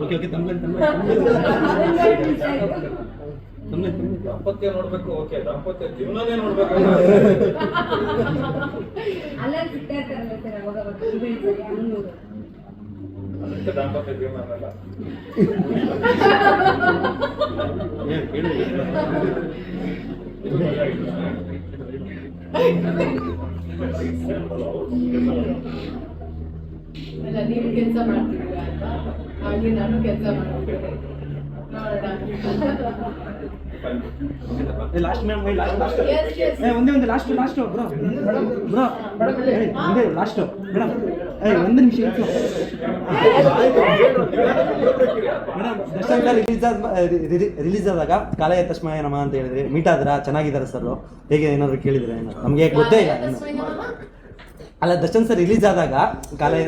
Okay okay. ತಮ್ಮಲೆ ದಾಂಪತ್ಯ ನೋಡ್ಬೇಕು okay ದಾಂಪತ್ಯ ಜೀವನನೇ ನೋಡ್ಬೇಕು. ಅದಕ್ಕೆ ದಾಂಪತ್ಯ ಜೀವನ ಅನ್ನಲ್ಲ ಹೇಳಿ ಇದು ಅಲ್ಲ ನೀವು ಕೆಲಸ ಮಾಡ್ತಿದ್ದೀರಾ ಅಂತ? ಹಾಗೆ ನಾನು ಕೆಲಸ ಮಾಡ್ತಿದ್ದೆ. ಲಾಸ್ಟ್ ಮ್ಯಾಮ್ ಒಂದೇ ಒಂದು ಲಾಸ್ಟ್ ಲಾಸ್ಟ್ ಬ್ರೋ ಬ್ರೋ ಒಂದೇ ಲಾಸ್ಟ್ ಮೇಡಮ್ ಏ ಒಂದು ನಿಮಿಷ ಇತ್ತು ಮೇಡಮ್ ದರ್ಶನ್ ರಿಲೀಸ್ ಆದ ರಿಲೀಸ್ ಆದಾಗ ಕಾಲಯ ತಸ್ಮಯ ನಮ ಅಂತ ಹೇಳಿದ್ರೆ ಮೀಟ್ ಆದ್ರ ಚೆನ್ನಾಗಿದ್ದಾರೆ ಸರ್ ಹೇಗೆ ಏನಾದ್ರು ಕೇಳಿದ್ರೆ ನಮಗೆ ಗೊತ್ತೇ ಇಲ್ಲ. ಅಲ್ಲ ದರ್ಶನ್ ಸರ್ ರಿಲೀಸ್ ಆದಾಗ ಕಾಲಯ